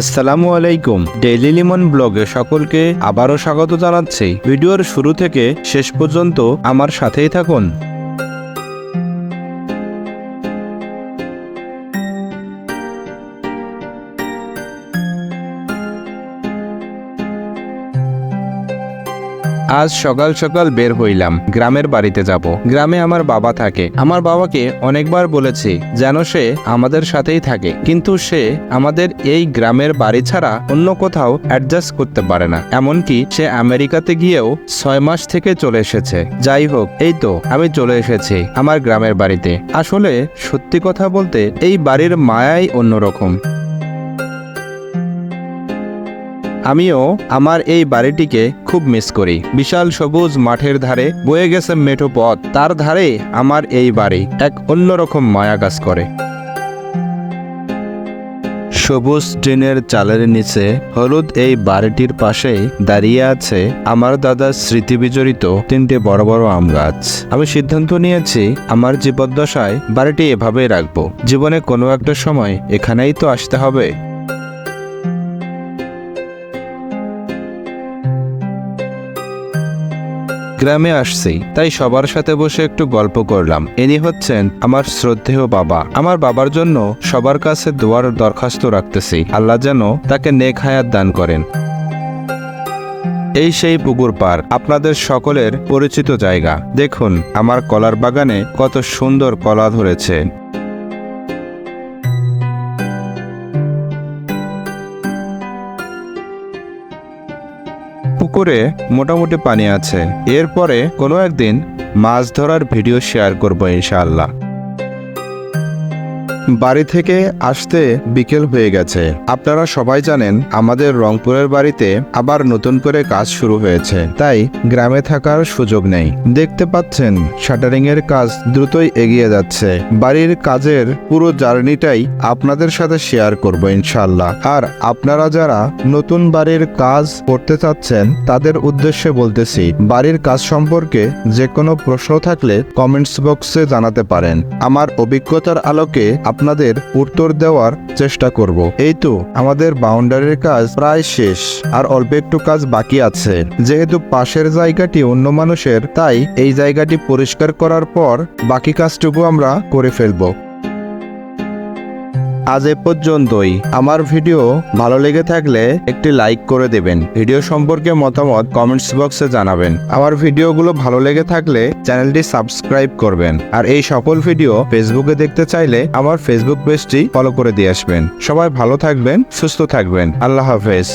আসসালামু আলাইকুম। ডেইলি লিমন ব্লগে সকলকে আবারও স্বাগত জানাচ্ছি। ভিডিওর শুরু থেকে শেষ পর্যন্ত আমার সাথেই থাকুন। আজ সকাল সকাল বের হইলাম, গ্রামের বাড়িতে যাব। গ্রামে আমার বাবা থাকে। আমার বাবাকে অনেকবার বলেছি যেন সে আমাদের সাথেই থাকে। কিন্তু সে আমাদের এই গ্রামের বাড়ি ছাড়া অন্য কোথাও অ্যাডজাস্ট করতে পারে না। এমনকি সে আমেরিকাতে গিয়েও ছয় মাস থেকে চলে এসেছে। যাই হোক, এই তো, আমি চলে এসেছি আমার গ্রামের বাড়িতে। আসলে সত্যি কথা বলতে এই বাড়ির মায়াই অন্যরকম। আমিও আমার এই বাড়িটিকে খুব মিস করি। বিশাল সবুজ মাঠের ধারে বয়ে গেছে মেঠো পথ। তার ধারে আমার এই বাড়ি এক অন্যরকম মায়া কাজ করে। সবুজ টিনের চালের নিচে হলুদ এই বাড়িটির পাশেই দাঁড়িয়ে আছে আমার দাদার স্মৃতি বিজড়িত তিনটে বড় বড় আম গাছ। আমি সিদ্ধান্ত নিয়েছি আমার জীবদ্দশায় বাড়িটি এভাবেই রাখব। জীবনে কোনো একটা সময় এখানেই তো আসতে হবে। গ্রামে আসছি, তাই সবার সাথে বসে একটু গল্প করলাম। ইনি হচ্ছেন আমার শ্রদ্ধেয় বাবা। আমার বাবার জন্য সবার কাছে দোয়ার দরখাস্ত রাখতেছি। আল্লাহ যেন তাকে নেক হায়াত দান করেন। এই সেই পুকুর পার, আপনাদের সকলের পরিচিত জায়গা। দেখুন, আমার কলার বাগানে কত সুন্দর কলা ধরেছে। পুকুরে মোটামুটি পানি আছে। এরপরে কোনো একদিন মাছ ধরার ভিডিও শেয়ার করব ইনশাআল্লাহ। বাড়ি থেকে আসতে বিকেল হয়ে গেছে। আপনারা সবাই জানেন, আমাদের রংপুরের বাড়িতে আবার নতুন করে কাজ শুরু হয়েছে। তাই গ্রামে থাকার সুযোগ নেই। দেখতে পাচ্ছেন শাটারিং এর কাজ দ্রুতই এগিয়ে যাচ্ছে। বাড়ির কাজের পুরো জার্নিটাই আপনাদের সাথে শেয়ার করব ইনশাল্লাহ আর আপনারা যারা নতুন বাড়ির কাজ করতে চাচ্ছেন, তাদের উদ্দেশ্যে বলতেছি, বাড়ির কাজ সম্পর্কে যে কোনো প্রশ্ন থাকলে কমেন্টস বক্সে জানাতে পারেন। আমার অভিজ্ঞতার আলোকে আপনাদের উত্তর দেওয়ার চেষ্টা করব। এই তো, আমাদের বাউন্ডারির কাজ প্রায় শেষ, আর অল্প একটু কাজ বাকি আছে। যেহেতু পাশের জায়গাটি অন্য মানুষের, তাই এই জায়গাটি পরিষ্কার করার পর বাকি কাজটুকু আমরা করে ফেলব। আজ এ পর্যন্তই। আমার ভিডিও ভালো লেগে থাকলে একটি লাইক করে দেবেন। ভিডিও সম্পর্কে মতামত কমেন্টস বক্সে জানাবেন। আমার ভিডিওগুলো ভালো লেগে থাকলে চ্যানেলটি সাবস্ক্রাইব করবেন। আর এই সকল ভিডিও ফেসবুকে দেখতে চাইলে আমার ফেসবুক পেজটি ফলো করে দিয়ে আসবেন। সবাই ভালো থাকবেন, সুস্থ থাকবেন। আল্লাহ হাফেজ।